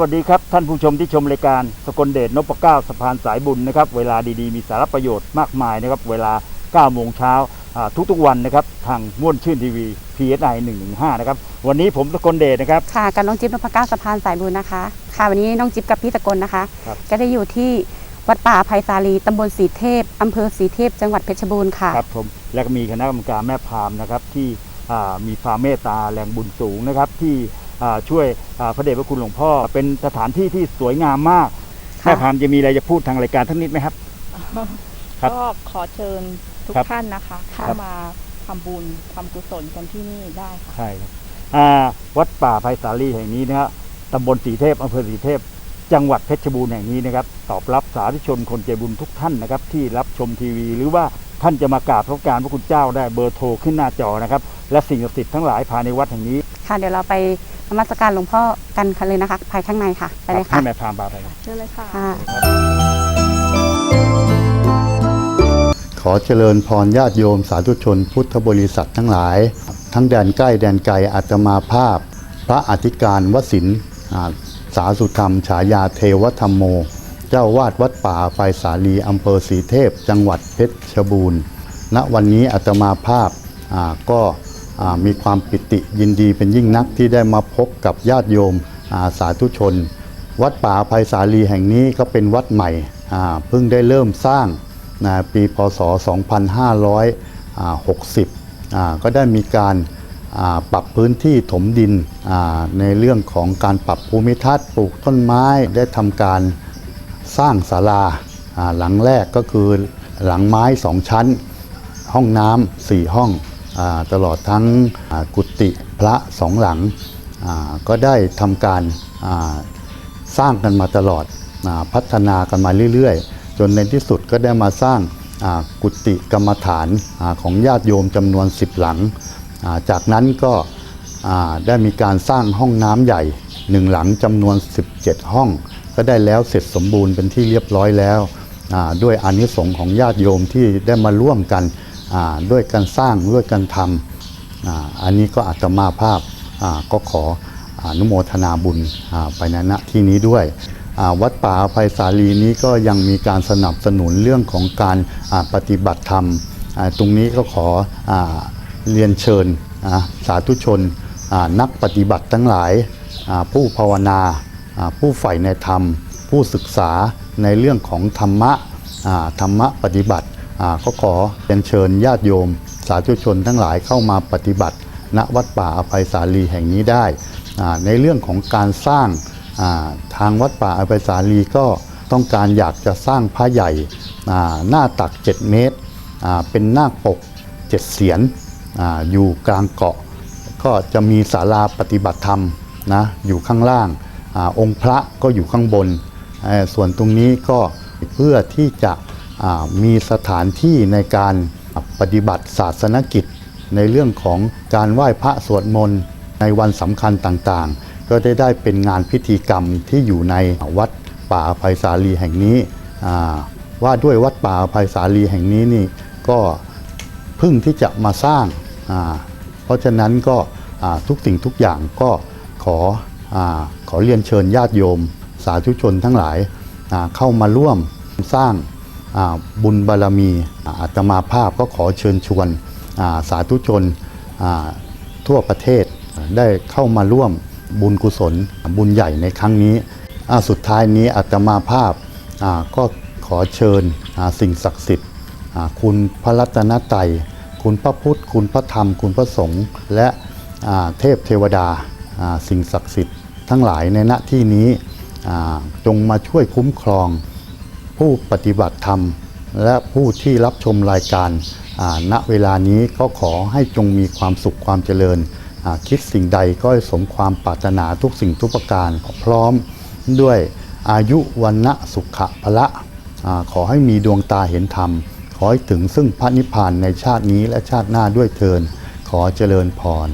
วัสดีครับ ท่านผู้ชมที่ชมรายการสกลเดชนพเก้าสะพานสายบุญนะครับ เวลาดีๆ มีสาระประโยชน์มากมายนะครับ เวลา 9 โมงเช้าอ่าทุกๆวันนะครับ ทางม่วนชื่นทีวี PSI 115 นะครับ วันนี้ผมสกลเดชนะครับ ค่ะ กับน้องจิ๊บนพเก้าสะพานสายบุญนะคะ ค่ะ วันนี้น้องจิ๊บกับพี่ตะกลนะคะครับก็ได้อยู่ที่วัดป่าภัยสาลีตำบลสีเทพอำเภอสีเทพ จังหวัดเพชรบูรณ์ค่ะ ครับผม แล้วก็มีคณะกรรมการแม่พราหมณ์นะครับที่อ่ามีความเมตตาแรงบุญสูงนะครับที่อ่า ช่วยอ่าพระเดชพระคุณหลวงพ่อ เป็นสถานที่ที่สวยงามมากค่ะแม่พราหมณ์จะมีอะไรจะพูดทางรายการทั้งนิดไหมครับครับก็ขอเชิญทุกครับท่านนะคะค่ะเข้ามาทำบุญทำกุศลกันที่นี่ได้ค่ะใช่ครับอ่าวัดป่าภัยสาลีแห่งนี้นะครับตำบลสีเทพอำเภอสีเทพ จังหวัดเพชรบูรณ์แห่งนี้นะครับ ตอบรับสาธุชนคนใจบุญทุกท่านนะครับ ที่รับชมทีวี หรือว่าท่านจะมากราบพระการพระคุณเจ้าได้เบอร์โทรขึ้นหน้าจอนะครับ และสิ่งศักดิ์สิทธิ์ทั้งหลายภายในวัดแห่งนี้ ค่ะเดี๋ยวเราไป นมัสการหลวงพ่อกันคันเลยนะคะภายข้างในค่ะไปเลยให้ค่ะแม่พราหมณ์พาไปนะเชิญเลยค่ะค่ะ ขอเจริญพรญาติโยมสาธุชน พุทธบริษัททั้งหลาย ทั้งแดนใกล้แดนไกลอาตมาภาพ พระอธิการวสินทร์อ่าสาสุธรรม ฉายาเทวธรรมโม เจ้าวาดวัดป่าไฟสาลีอำเภอศรีเทพ จังหวัดเพชรบูรณ์ณวันนี้อาตมาภาพอ่าก็อ่า มีความปิติยินดีเป็นยิ่งนักที่ได้มาพบกับญาติโยมาสาธุชน วัดป่าภัยสาลีแห่งนี้ก็เป็นวัดใหม่เพิ่งได้เริ่มสร้างปีพศ 2560 ก็ได้มีการาปรับพื้นที่ถมดินในเรื่องของการปรับภูมิทัศน์ปลูกต้นไม้ได้ทำการสร้างศาลาาหลังแรกก็คือหลังไม้สองชั้น ห้องน้ำสี่ห้อง ตลอดทั้งกุฏิพระสองหลังก็ได้ทำการสร้างกันมาตลอดอพัฒนากันมาเรื่อยๆ จนในที่สุดก็ได้มาสร้างกุฏิกรรมฐานอของญาติโยมจำนวน 10 หลังาจากนั้นก็ได้มีการสร้างห้องน้ำใหญ่หนึ่งหลังจำนวน 17 ห้อง ก็ได้แล้วเสร็จสมบูรณ์เป็นที่เรียบร้อยแล้ว ด้วยอนิสงส์ของญาติโยมที่ได้มาร่วมกัน ด้วยการสร้างด้วยการทำออันนี้ก็อาตมาภาพก็ขออนุโมทนาบุญไปณณที่นี้ด้วย วัดป่าภัยสาลีนี้ก็ยังมีการสนับสนุนเรื่องของการปฏิบัติธรรม ตรงนี้ก็ขออเรียนเชิญสาธุชนนักปฏิบัติทั้งหลายผู้ภาวนาผู้ใฝ่ในธรรม ผู้ศึกษาในเรื่องของธรรมะธรรมะปฏิบัติ ก็ขอเรียนเชิญญาติโยม สาธุชนทั้งหลายเข้ามาปฏิบัติ ณวัดป่าอภัยสาลีแห่งนี้ได้ ในเรื่องของการสร้างทางวัดป่าอภัยสาลีก็ต้องการอยากจะสร้างพระใหญ่หน้าตัก 7 เมตร เป็นหน้าปก 7 เสียนออยู่กลางเกาะ ก็จะมีศาลาปฏิบัติธรรมนะอยู่ข้างล่างอองค์พระก็อยู่ข้างบน ส่วนตรงนี้ก็เพื่อที่จะ มีสถานที่ในการปฏิบัติศาสนกิจ ในเรื่องของการไหว้พระสวดมนต์ในวันสำคัญต่างๆ ก็ได้ได้เป็นงานพิธีกรรมที่อยู่ในวัดป่าภัยสาลีแห่งนี้ว่าด้วยวัดป่าภัยสาลีแห่งนี้นี่ก็เพึ่งที่จะมาสร้างาเพราะฉะนั้นก็ทุกสิ่งทุกอย่างก็ขออขอเรียนเชิญญาติโยม สาธุชนทั้งหลายาเข้ามาร่วมสร้าง บุญบารมีอาตมาภาพก็ขอเชิญชวนสาธุชนทั่วประเทศได้เข้ามาร่วมบุญกุศลบุญใหญ่ในครั้งนี้ สุดท้ายนี้อาตมาภาพก็ขอเชิญสิ่งศักดิ์สิทธิ์คุณพระรัตนตรัยคุณพระพุทธ คุณพระธรรม คุณพระสงฆ์และเทพเทวดาสิ่งศักดิ์สิทธิ์ทั้งหลายในณที่นี้จงมาช่วยคุ้มครอง ผู้ปฏิบัติธรรม และผู้ที่รับชมรายการณเวลานี้ก็ขอให้จงมีความสุขความเจริญ คิดสิ่งใดก็สมความปรารถนาทุกสิ่งทุกประการพร้อมด้วยอายุวันนะสุขะพละอาขอให้มีดวงตาเห็นธรรม ขอให้ถึงซึ่งพระนิพพานในชาตินี้และชาติหน้าด้วยเทินขอเจริญพร